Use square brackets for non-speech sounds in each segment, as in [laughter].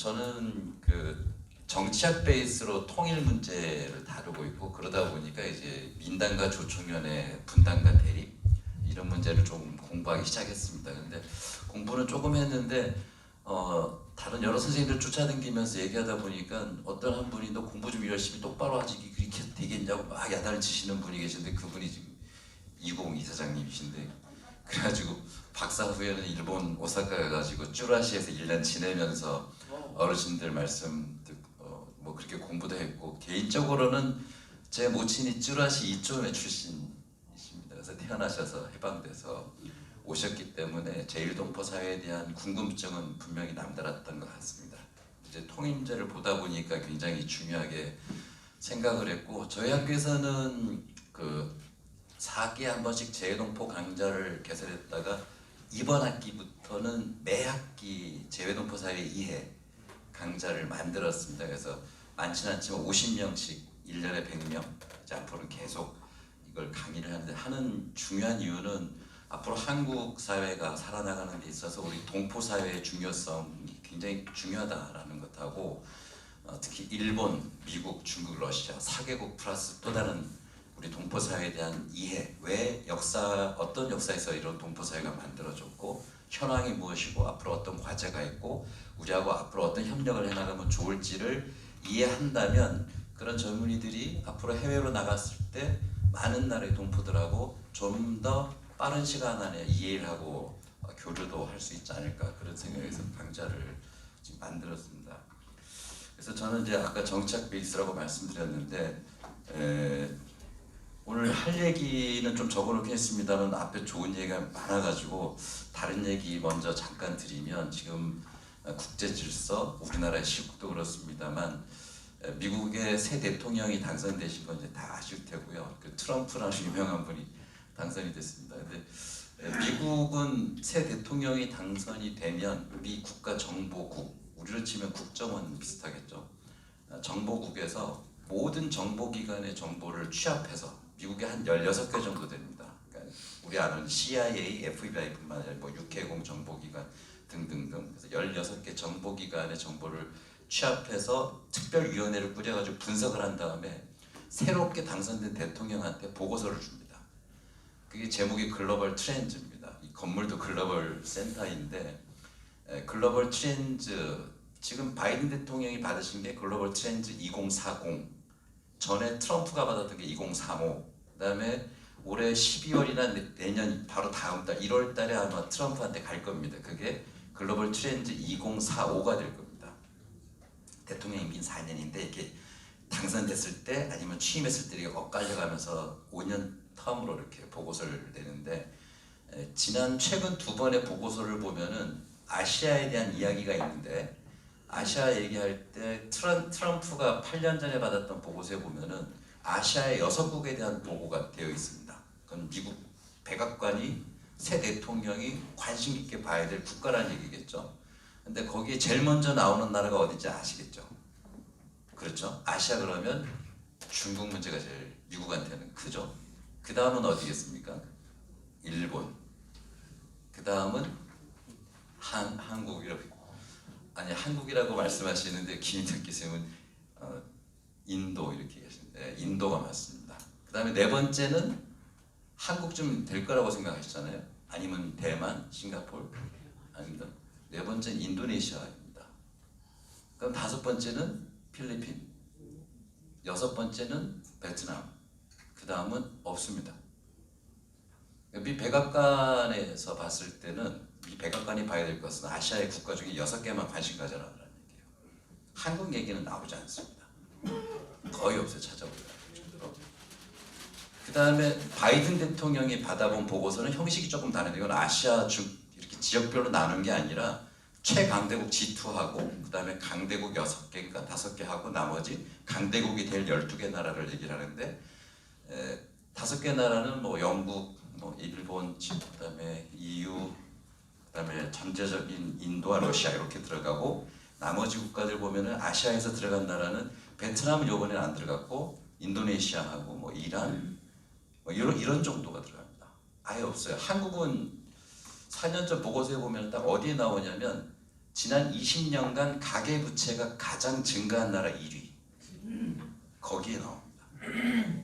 저는 그 정치학 베이스로 통일 문제를 다루고 있고 그러다 보니까 이제 민당과 조총련의 분당과 대립 이런 문제를 좀 공부하기 시작했습니다. 근데 공부는 조금 했는데 어, 다른 여러 선생님들 쫓아다니면서 얘기하다 보니까 어떤 한 분이 너 공부 좀 열심히 똑바로 하지 그렇게 되겠냐고 막 야단을 치시는 분이 계신데 그분이 지금 이공 이사장님이신데 그래가지고 박사 후에는 일본 오사카 가가지고 쭈라시에서 1년 지내면서 어르신들 말씀 어, 뭐 그렇게 공부도 했고 개인적으로는 제 모친이 쭈라시 이쪽의 출신이십니다. 그래서 태어나셔서 해방돼서 오셨기 때문에 제일동포 사회에 대한 궁금증은 분명히 남달랐던 것 같습니다. 이제 통일제를 보다 보니까 굉장히 중요하게 생각을 했고 저희 학교에서는 그 4기에 한 번씩 재외동포 강좌를 개설했다가 이번 학기부터는 매 학기 재외동포 사회 이해 강좌를 만들었습니다. 그래서 많지는 않지만 50명씩 1년에 100명 이제 앞으로는 계속 이걸 강의를 하는데 하는 중요한 이유는 앞으로 한국 사회가 살아나가는 데 있어서 우리 동포 사회의 중요성이 굉장히 중요하다라는 것하고 어, 특히 일본, 미국, 중국, 러시아 4개국 플러스 또 다른 우리 동포 사회에 대한 이해, 왜 역사 어떤 역사에서 이런 동포 사회가 만들어졌고 현황이 무엇이고 앞으로 어떤 과제가 있고 우리하고 앞으로 어떤 협력을 해나가면 좋을지를 이해한다면 그런 젊은이들이 앞으로 해외로 나갔을 때 많은 나라의 동포들하고 좀 더 빠른 시간 안에 이해를 하고 어, 교류도 할 수 있지 않을까 그런 생각에서 강좌를 지금 만들었습니다. 그래서 저는 이제 아까 정착 베이스라고 말씀드렸는데 에, 오늘 할 얘기는 좀 적어놓긴 했습니다만 앞에 좋은 얘기가 많아가지고 다른 얘기 먼저 잠깐 드리면 지금 국제 질서 우리나라의 시국도 그렇습니다만 에, 미국의 새 대통령이 당선되신 건 이제 다 아실 테고요. 그 트럼프라는 [laughs] 유명한 분이 당선이 됐습니다. 근데 에, 미국은 새 대통령이 당선이 되면 미 국가 정보국 우리로 치면 국정원 비슷하겠죠. 아, 정보국에서 모든 정보기관의 정보를 취합해서 미국에 한 16개 정도 됩니다. 그러니까 우리 아는 CIA, FBI뿐만 아니라 뭐 육해공 정보기관 등등등 그래서 16개 정보기관의 정보를 취합해서 특별위원회를 꾸려가지고 분석을 한 다음에 새롭게 당선된 대통령한테 보고서를 줍니다. 그게 제목이 글로벌 트렌즈입니다. 이 건물도 글로벌 센터인데 에, 글로벌 트렌즈 지금 바이든 대통령이 받으신 게 글로벌 트렌즈 2040 전에 트럼프가 받았던 게 2035 그다음에 올해 12월이나 내년 바로 다음 달 1월 달에 아마 트럼프한테 갈 겁니다. 그게 글로벌 트렌즈 2045가 될 겁니다. 대통령 임기 4년인데 이렇게 당선됐을 때 아니면 취임했을 때 이렇게 엇갈려가면서 5년 텀으로 이렇게 보고서를 내는데 에, 지난 최근 두 번의 보고서를 보면은 아시아에 대한 이야기가 있는데 아시아 얘기할 때 트럼, 트럼프가 8년 전에 받았던 보고서에 보면은 아시아의 여섯 국에 대한 보고가 되어 있습니다. 그건 미국 백악관이 새 대통령이 관심 있게 봐야 될 국가라는 얘기겠죠. 근데 거기에 제일 먼저 나오는 나라가 어딘지 아시겠죠? 그렇죠? 아시아 그러면 중국 문제가 제일 미국한테는 크죠. 그 다음은 어디겠습니까? 일본. 그 다음은 한 한국 이라고 아니 한국이라고 말씀하시는데 김인탁 교수님은 어, 인도 이렇게 계신데 인도가 맞습니다. 그 다음에 네 번째는 한국쯤 될 거라고 생각하시잖아요. 아니면 대만, 싱가포르 아닙니다. 네 번째는 인도네시아입니다. 그럼 다섯 번째는 필리핀, 여섯 번째는 베트남, 그 다음은 없습니다. 미 백악관에서 봤을 때는 이 백악관이 봐야 될 것은 아시아의 국가 중에 여섯 개만 관심 가져라는 얘기예요. 한국 얘기는 나오지 않습니다. 거의 없어요 찾아보면. 그 다음에 바이든 대통령이 받아본 보고서는 형식이 조금 다른데 이건 아시아 중 이렇게 지역별로 나눈 게 아니라 최강대국 G2하고 그 다음에 강대국 6개인가 5개 하고 나머지 강대국이 될 12개 나라를 얘기를 하는데 에, 다섯 개 나라는 뭐 영국, 뭐 일본, 그 다음에 EU, 그 다음에 전제적인 인도와 러시아 이렇게 들어가고 나머지 국가들 보면은 아시아에서 들어간 나라는 베트남은 이번에는 안 들어갔고 인도네시아하고 뭐 이란 뭐 이런 이런 정도가 들어갑니다. 아예 없어요. 한국은 4년 전 보고서에 보면 딱 어디에 나오냐면 지난 20년간 가계 부채가 가장 증가한 나라 1위. 거기에 나옵니다.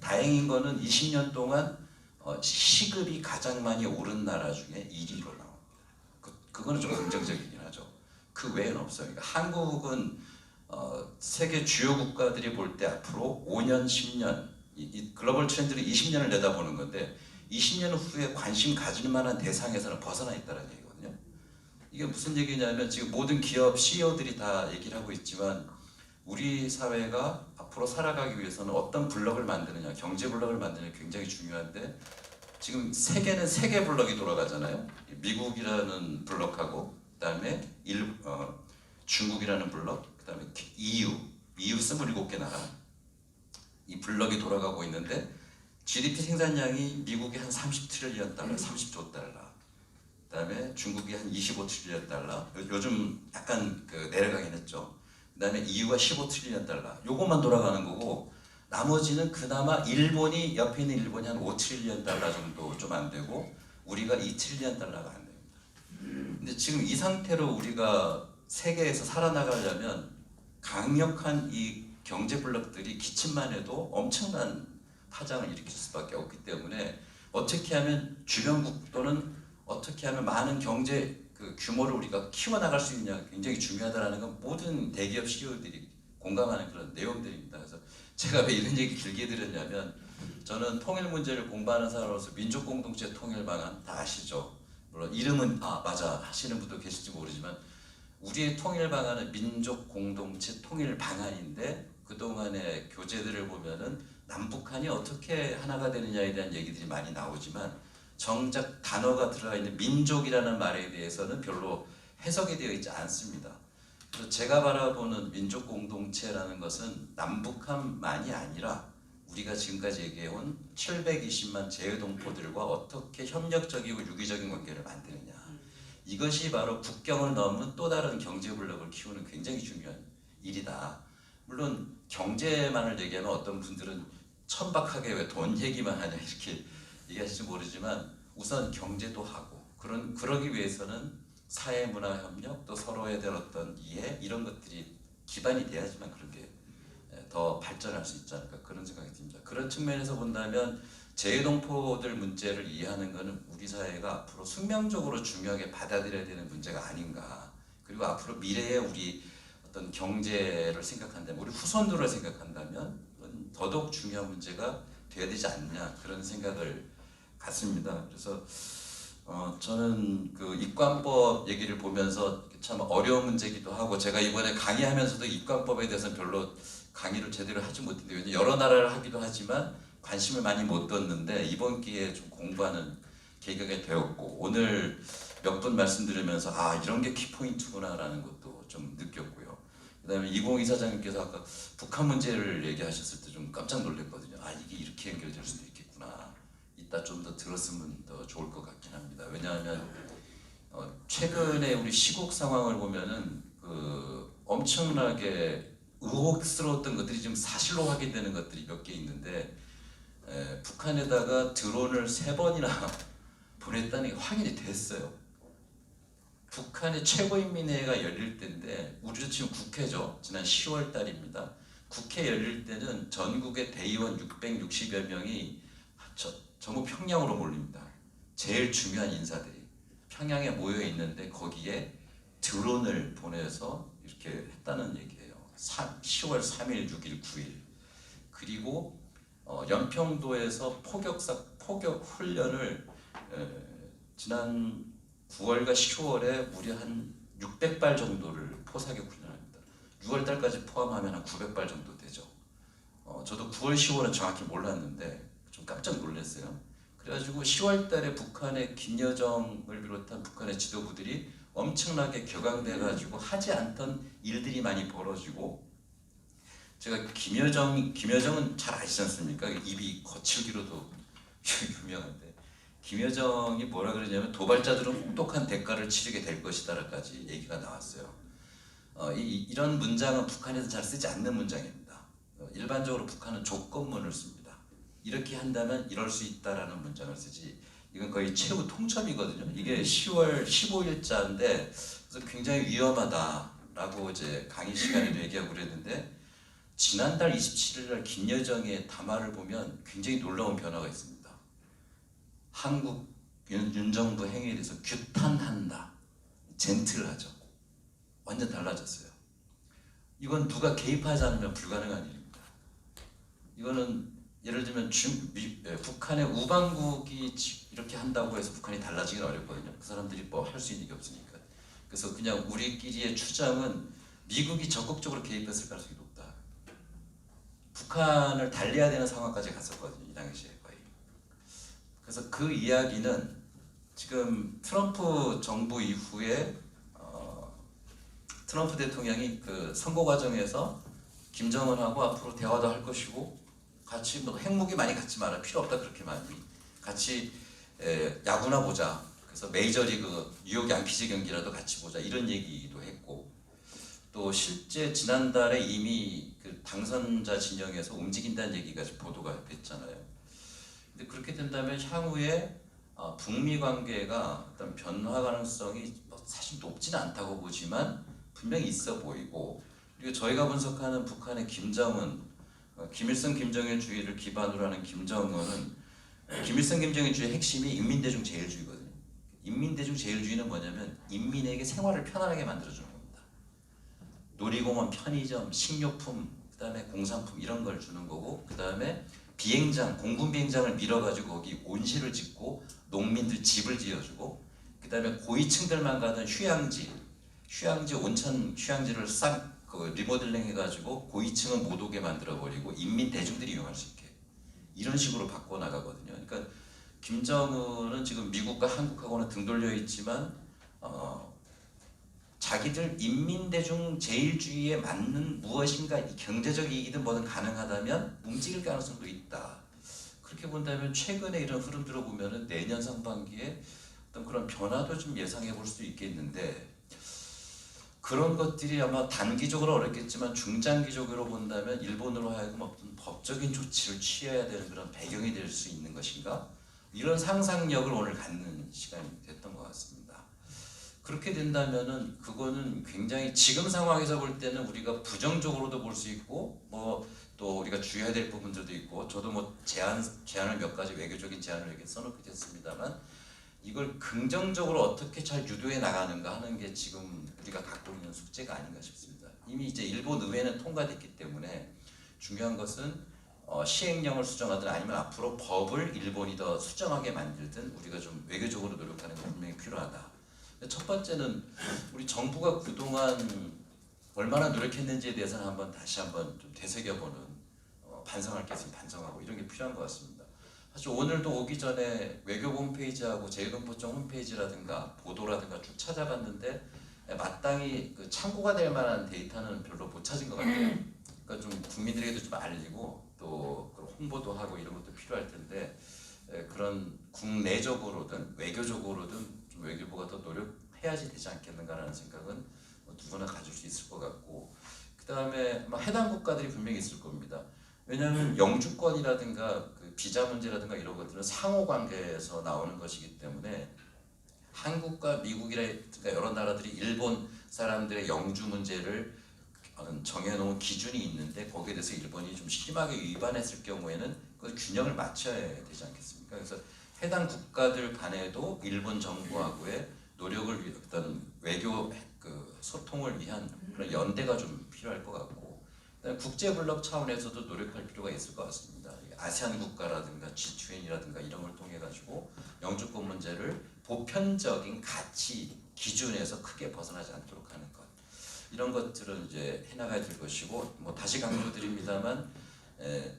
다행인 거는 20년 동안 어, 시급이 가장 많이 오른 나라 중에 1위로 나옵니다. 그, 그거는 좀 긍정적이긴 하죠. 그 외에는 없어요. 그러니까 한국은 어, 세계 주요 국가들이 볼 때 앞으로 5년, 10년 이, 이 글로벌 트렌드를 20년을 내다보는 건데 20년 후에 관심 가질 만한 대상에서는 벗어나 있다는 얘기거든요. 이게 무슨 얘기냐면 지금 모든 기업 CEO들이 다 얘기를 하고 있지만 우리 사회가 앞으로 살아가기 위해서는 어떤 블럭을 만드느냐, 경제 블럭을 만드느냐 굉장히 중요한데 지금 세계는 세계 블럭이 돌아가잖아요. 미국이라는 블럭하고 그다음에 일, 어, 중국이라는 블럭, 그다음에 EU, EU 27개 나라 이 블럭이 돌아가고 있는데 GDP 생산량이 미국이 한 30트릴리언 달러, 30조 달러. 그다음에 중국이 한 25트릴리언 달러. 요- 요즘 약간 그 내려가긴 했죠. 그다음에 EU가 15트릴리언 달러. 요것만 돌아가는 거고 나머지는 그나마 일본이 옆에 있는 일본이 한 5트릴리언 달러 정도 좀 안 되고 우리가 2트릴리언 달러가 안 됩니다. 근데 지금 이 상태로 우리가 세계에서 살아나가려면 강력한 이 경제 블록들이 기침만 해도 엄청난 파장을 일으킬 수밖에 없기 때문에 어떻게 하면 주변국 또는 어떻게 하면 많은 경제 그 규모를 우리가 키워나갈 수 있냐 굉장히 중요하다라는 건 모든 대기업 CEO들이 공감하는 그런 내용들입니다. 그래서 제가 왜 이런 얘기 길게 드렸냐면 저는 통일 문제를 공부하는 사람으로서 민족 공동체 통일 방안 다 아시죠? 물론 이름은 아 맞아 하시는 분도 계실지 모르지만 우리의 통일 방안은 민족 공동체 통일 방안인데 그동안의 교재들을 보면은 남북한이 어떻게 하나가 되느냐에 대한 얘기들이 많이 나오지만 정작 단어가 들어가 있는 민족이라는 말에 대해서는 별로 해석이 되어 있지 않습니다. 그래서 제가 바라보는 민족 공동체라는 것은 남북한만이 아니라 우리가 지금까지 얘기해온 720만 제외동포들과 어떻게 협력적이고 유기적인 관계를 만드느냐. 이것이 바로 국경을 넘은 또 다른 경제 블록을 키우는 굉장히 중요한 일이다. 물론 경제만을 얘기하면 어떤 분들은 천박하게 왜 돈 얘기만 하냐 이렇게 얘기하실지 모르지만 우선 경제도 하고 그런 그러기 위해서는 사회 문화 협력 또 서로에 대한 어떤 이해 이런 것들이 기반이 돼야지만 그런 게더 발전할 수 있지 않을까 그런 생각이 듭니다. 그런 측면에서 본다면 재해동포들 문제를 이해하는 것은 우리 사회가 앞으로 숙명적으로 중요하게 받아들여야 되는 문제가 아닌가. 그리고 앞으로 미래의 우리 어떤 경제를 생각한다면 우리 후손들을 생각한다면 더더욱 중요한 문제가 돼야 되지 않느냐 그런 생각을 갖습니다. 그래서 어, 저는 그 입관법 얘기를 보면서 참 어려운 문제기도 하고 제가 이번에 강의하면서도 입관법에 대해서는 별로 강의를 제대로 하지 못했는데 여러 나라를 하기도 하지만 관심을 많이 못 뒀는데 이번 기회에 좀 공부하는 계기가 되었고 오늘 몇 분 말씀 들으면서 아 이런 게 키포인트구나라는 것도 좀 느꼈고요. 그다음에 이공이 사장님께서 아까 북한 문제를 얘기하셨을 때 좀 깜짝 놀랐거든요. 아 이게 이렇게 연결될 수도 있겠구나. 이따 좀 더 들었으면 더 좋을 것 같긴 합니다. 왜냐하면 어, 최근에 우리 시국 상황을 보면은 그 엄청나게 의혹스러웠던 것들이 지금 사실로 확인되는 것들이 몇 개 있는데 에, 북한에다가 드론을 세 번이나 [laughs] 보냈다는 게 확인이 됐어요. 북한의 최고인민회의가 열릴 때인데 우리도 지금 국회죠. 지난 10월 달입니다. 국회 열릴 때는 전국의 대의원 660여 명이 저, 전부 평양으로 몰립니다. 제일 중요한 인사들이 평양에 모여 있는데 거기에 드론을 보내서 이렇게 했다는 얘기예요. 3, 10월 3일, 6일, 9일. 그리고 어, 연평도에서 포격사 포격 훈련을 에, 지난 9월과 10월에 무려 한 600발 정도를 포사격 훈련합니다. 6월 달까지 포함하면 한 900발 정도 되죠. 어, 저도 9월, 10월은 정확히 몰랐는데 좀 깜짝 놀랐어요. 그래가지고 10월 달에 북한의 김여정을 비롯한 북한의 지도부들이 엄청나게 격앙돼가지고 하지 않던 일들이 많이 벌어지고 제가 김여정 김여정은 잘 아시지 않습니까? 입이 거칠기로도 [laughs] 유명한데 김여정이 뭐라 그러냐면 도발자들은 혹독한 대가를 치르게 될 것이다라까지 얘기가 나왔어요. 어, 이, 이런 문장은 북한에서 잘 쓰지 않는 문장입니다. 어, 일반적으로 북한은 조건문을 씁니다. 이렇게 한다면 이럴 수 있다라는 문장을 쓰지. 이건 거의 최후 통첩이거든요. 이게 10월 15일자인데 그래서 굉장히 위험하다라고 이제 강의 시간에도 얘기하고 그랬는데 지난달 27일 날 김여정의 담화를 보면 굉장히 놀라운 변화가 있습니다. 한국 윤, 윤 정부 행위에 대해서 규탄한다. 젠틀하죠. 완전 달라졌어요. 이건 누가 개입하지 않으면 불가능한 일입니다. 이거는 예를 들면 중, 미, 예, 북한의 우방국이 지- 이렇게 한다고 해서 북한이 달라지긴 어렵거든요. 그 사람들이 뭐 할 수 있는 게 없으니까. 그래서 그냥 우리끼리의 추정은 미국이 적극적으로 개입했을 가능성이. 북한을 달래야 되는 상황까지 갔었거든요. 이 당시에 거의. 그래서 그 이야기는 지금 트럼프 정부 이후에 어, 트럼프 대통령이 그 선거 과정에서 김정은하고 앞으로 대화도 할 것이고 같이 뭐 핵무기 많이 갖지 마라 필요 없다 그렇게 많이 같이 에, 야구나 보자 그래서 메이저리그 뉴욕 양키즈 경기라도 같이 보자 이런 얘기도 했고 또 실제 지난달에 이미 그 당선자 진영에서 움직인다는 얘기가 보도가 됐잖아요. 근데 그렇게 된다면 향후에 어, 북미 관계가 어떤 변화 가능성이 뭐 사실 높지는 않다고 보지만 분명히 있어 보이고 그리고 저희가 분석하는 북한의 김정은 어, 김일성 김정일 주의를 기반으로 하는 김정은은 김일성 김정일 주의 핵심이 인민대중 제일주의거든요. 인민대중 제일주의는 뭐냐면 인민에게 생활을 편안하게 만들어주는. 놀이공원, 편의점, 식료품, 그다음에 공산품 이런 걸 주는 거고 그다음에 비행장, 공군 비행장을 밀어가지고 거기 온실을 짓고 농민들 집을 지어주고 그다음에 고위층들만 가는 휴양지, 휴양지 온천 휴양지를 싹 그 리모델링 해가지고 고위층은 못 오게 만들어 버리고 인민 대중들이 이용할 수 있게 이런 식으로 바꿔 나가거든요. 그러니까 김정은은 지금 미국과 한국하고는 등 돌려 있지만 어, 자기들 인민대중 제일주의에 맞는 무엇인가 이 경제적 이익이든 뭐든 가능하다면 움직일 가능성도 있다. 그렇게 본다면 최근에 이런 흐름들을 보면은 내년 상반기에 어떤 그런 변화도 좀 예상해 볼 수 있겠는데 그런 것들이 아마 단기적으로 어렵겠지만 중장기적으로 본다면 일본으로 하여금 어떤 법적인 조치를 취해야 되는 그런 배경이 될 수 있는 것인가 이런 상상력을 오늘 갖는 시간이 됐던 것 같습니다. 그렇게 된다면은 그거는 굉장히 지금 상황에서 볼 때는 우리가 부정적으로도 볼 수 있고 뭐 또 우리가 주의해야 될 부분들도 있고 저도 뭐 제안 제안을 몇 가지 외교적인 제안을 이렇게 써놓게 됐습니다만 이걸 긍정적으로 어떻게 잘 유도해 나가는가 하는 게 지금 우리가 갖고 있는 숙제가 아닌가 싶습니다. 이미 이제 일본 의회는 통과됐기 때문에 중요한 것은 어, 시행령을 수정하든 아니면 앞으로 법을 일본이 더 수정하게 만들든 우리가 좀 외교적으로 노력하는 게 분명히 필요하다. 첫 번째는 우리 정부가 그동안 얼마나 노력했는지에 대해서는 한번 다시 한번 좀 되새겨보는 어, 반성할 게 있으면 반성하고 이런 게 필요한 것 같습니다. 사실 오늘도 오기 전에 외교부 홈페이지하고 제1공포청 홈페이지라든가 보도라든가 쭉 찾아봤는데 마땅히 그 참고가 될 만한 데이터는 별로 못 찾은 것 같아요. 그러니까 좀 국민들에게도 좀 알리고 또 홍보도 하고 이런 것도 필요할 텐데 에, 그런 국내적으로든 외교적으로든 좀 외교부가 더 노력해야지 되지 않겠는가라는 생각은 뭐 누구나 가질 수 있을 것 같고 그 다음에 해당 국가들이 분명히 있을 겁니다. 왜냐하면 영주권이라든가 그 비자 문제라든가 이런 것들은 상호 관계에서 나오는 것이기 때문에 한국과 미국이라든가 여러 나라들이 일본 사람들의 영주 문제를 정해놓은 기준이 있는데 거기에 대해서 일본이 좀 심하게 위반했을 경우에는 그 균형을 맞춰야 되지 않겠습니까? 그래서 해당 국가들 간에도 일본 정부하고의 노력을 어떤 외교 그 소통을 위한 그런 연대가 좀 필요할 것 같고 국제 블록 차원에서도 노력할 필요가 있을 것 같습니다. 아세안 국가라든가 G20이라든가 이런 걸 통해 가지고 영주권 문제를 보편적인 가치 기준에서 크게 벗어나지 않도록 하는 것 이런 것들은 이제 해나가야 될 것이고 뭐 다시 강조드립니다만 에,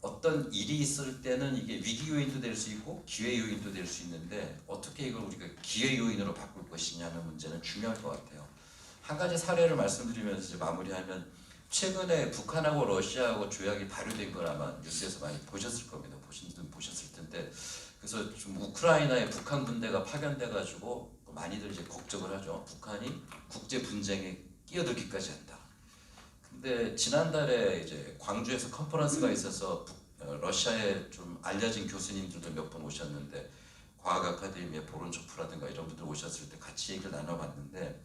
어떤 일이 있을 때는 이게 위기 요인도 될 수 있고 기회 요인도 될 수 있는데 어떻게 이걸 우리가 기회 요인으로 바꿀 것이냐는 문제는 중요할 것 같아요. 한 가지 사례를 말씀드리면서 이제 마무리하면 최근에 북한하고 러시아하고 조약이 발효된 걸 아마 뉴스에서 많이 보셨을 겁니다. 보신 분 보셨을 텐데 그래서 좀 우크라이나에 북한 군대가 파견돼 가지고 많이들 이제 걱정을 하죠. 북한이 국제 분쟁에 끼어들기까지 한다. 근데 지난달에 이제 광주에서 컨퍼런스가 있어서 북- 어, 러시아에 좀 알려진 교수님들도 몇번 오셨는데 과학 아카데미의 보론초프라든가 이런 분들 오셨을 때 같이 얘기를 나눠봤는데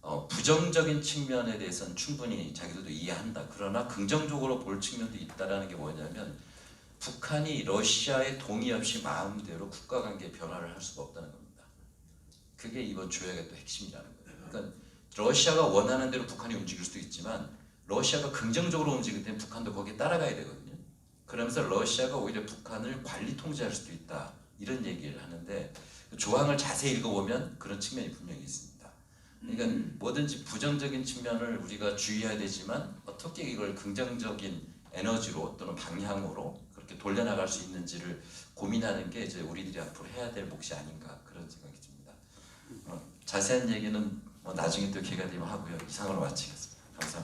어, 부정적인 측면에 대해서는 충분히 자기들도 이해한다. 그러나 긍정적으로 볼 측면도 있다라는 게 뭐냐면 북한이 러시아의 동의 없이 마음대로 국가 관계 변화를 할 수가 없다는 겁니다. 그게 이번 조약의 또 핵심이라는 거예요. 그러니까 러시아가 원하는 대로 북한이 움직일 수도 있지만 러시아가 긍정적으로 움직일 때 북한도 거기에 따라가야 되거든요. 그러면서 러시아가 오히려 북한을 관리 통제할 수도 있다. 이런 얘기를 하는데 그 조항을 자세히 읽어보면 그런 측면이 분명히 있습니다. 그러니까 뭐든지 부정적인 측면을 우리가 주의해야 되지만 어떻게 이걸 긍정적인 에너지로 또는 방향으로 그렇게 돌려나갈 수 있는지를 고민하는 게 이제 우리들이 앞으로 해야 될 몫이 아닌가 그런 생각이 듭니다. 어, 자세한 얘기는 뭐 나중에 또 기회가 되면 하고요. 이상으로 마치겠습니다. 감사합니다.